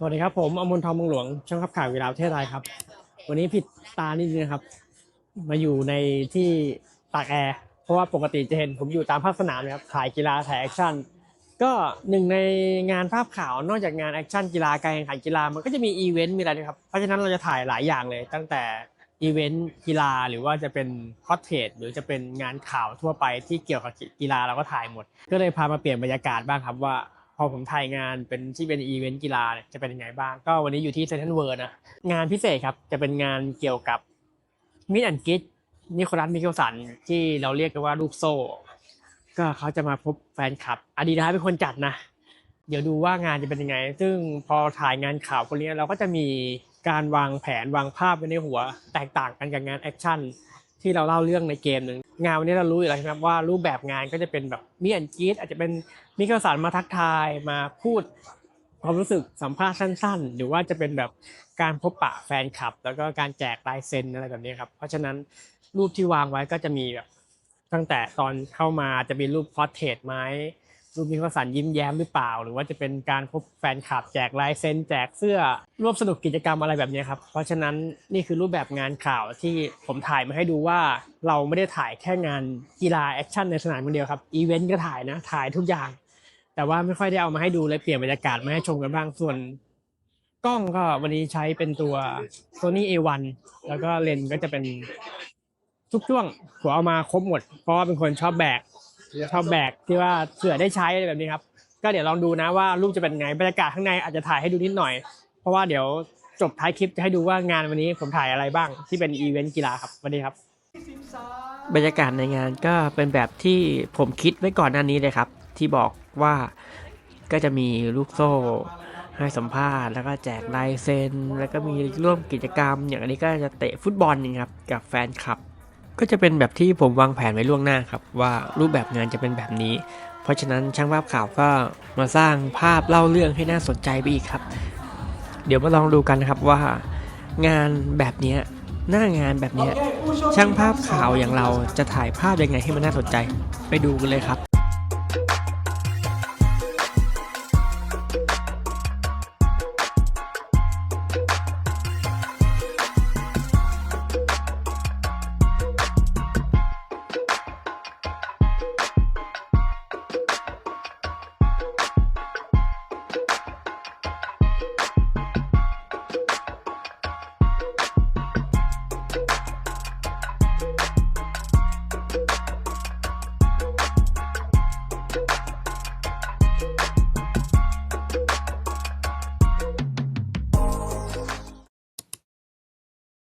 สวัสดีครับผมอมรทองมงหลวงช่างขับข่าวกีฬาประเทศไทยครับ วันนี้ผิดตานิดนึงนะครับ มาอยู่ในที่ตากแอร์เพราะว่าปกติจะเห็นผมอยู่ตามภาคสนามนะครับถ่ายกีฬาถ่ายแอคชั่นก็หนึ่งในงานภาพข่าวนอกจากงานแอคชั่นกีฬาการแข่งขันกีฬามันก็จะมีอีเวนต์มีอะไรนะครับ เพราะฉะนั้นเราจะถ่ายหลายอย่างเลย ตั้งแต่อีเวนต์กีฬาหรือว่าจะเป็นคอสเทจหรือจะเป็นงานข่าวทั่วไปที่เกี่ยวกับกีฬาเราก็ถ่ายหมด ก็เลยพามาเปลี่ยนบรรยากาศบ้างครับว่า พอผมถ่ายงานเป็นที่เป็นอีเวนต์กีฬาเนี่ยจะเป็นยังไงบ้าง ก็วันนี้อยู่ที่เซนทรัลเวิร์นะงานพิเศษครับจะเป็นงานเกี่ยวกับมิดแอนกิทนิโคลัสมิเคลสันที่เราเรียกกันว่าลูกโซ่ ก็เขาจะมาพบแฟนคลับอาดิดาเป็นคนจัดนะ เดี๋ยวดูว่างานจะเป็นยังไง ซึ่งพอถ่ายงานข่าวคนนี้เราก็จะมีการวางแผนวางภาพไว้ในหัว แตกต่างกันกับงานแอคชั่น ที่เราเล่าเรื่องในเกมหนึ่งงานวันนี้เรารู้อยู่แล้วใช่ไหมครับว่ารูปแบบงานก็จะเป็นแบบมีอันกีตอาจจะเป็นมีข่าวสารมาทักทายมาพูดความรู้สึกสัมภาษณ์สั้น ๆ หรือว่าจะเป็นแบบการพบปะแฟนคลับ แล้วก็การแจกลายเซ็นอะไรแบบนี้ครับเพราะฉะนั้นรูปที่วางไว้ก็จะมีแบบตั้งแต่ตอนเข้ามาจะมีรูปพอร์เทรตไหม รูมีข้อสันยิ้มแย้มหรือเปล่า หรือว่าจะเป็นการพบแฟนคลับแจกลายเซ็นแจกเสื้อร่วมสนุกกิจกรรมอะไรแบบนี้ครับเพราะฉะนั้นนี่คือรูปแบบงานข่าวที่ผมถ่ายมาให้ดูว่าเราไม่ได้ถ่ายแค่งานกีฬาแอคชั่นในสนามคนเดียวครับอีเวนต์ก็ถ่ายนะถ่ายทุกอย่าง แต่ว่าไม่ค่อยได้เอามาให้ดูเลยเปลี่ยนบรรยากาศมาให้ชมกันบ้างส่วนกล้องก็วันนี้ใช้เป็นตัว Sony A1 แล้วก็เลนส์ก็จะเป็นทุกช่วงผมเอามาครบหมด เพราะว่าเป็นคนชอบแบก ชอบแบกที่ว่าเผื่อได้ใช้อะไรแบบนี้ครับ ก็เดี๋ยวลองดูนะว่ารูปจะเป็นไงบรรยากาศข้างในอาจจะถ่ายให้ดูนิดหน่อย เพราะว่าเดี๋ยวจบท้ายคลิปจะให้ดูว่างานวันนี้ผมถ่ายอะไรบ้าง ที่เป็นอีเวนต์กีฬาครับวันนี้ครับ บรรยากาศในงานก็เป็นแบบที่ผมคิดไว้ก่อนหน้านี้เลยครับ ที่บอกว่าก็จะมีลูกโซ่ให้สัมภาษณ์แล้วก็แจกลายเซ็นแล้วก็มีร่วมกิจกรรม อย่างอันนี้ก็จะเตะฟุตบอลนี่ครับกับแฟนคลับ ก็จะเป็นแบบที่ผมวางแผนไว้ล่วงหน้าครับ ว่ารูปแบบงานจะเป็นแบบนี้ เพราะฉะนั้นช่างภาพข่าวก็มาสร้างภาพเล่าเรื่องให้น่าสนใจไปอีกครับ เดี๋ยวมาลองดูกันนะครับว่า งานแบบนี้หน้างานแบบนี้ช่างภาพข่าวอย่างเราจะถ่ายภาพยังไงให้มันน่าสนใจ ไปดูกันเลยครับ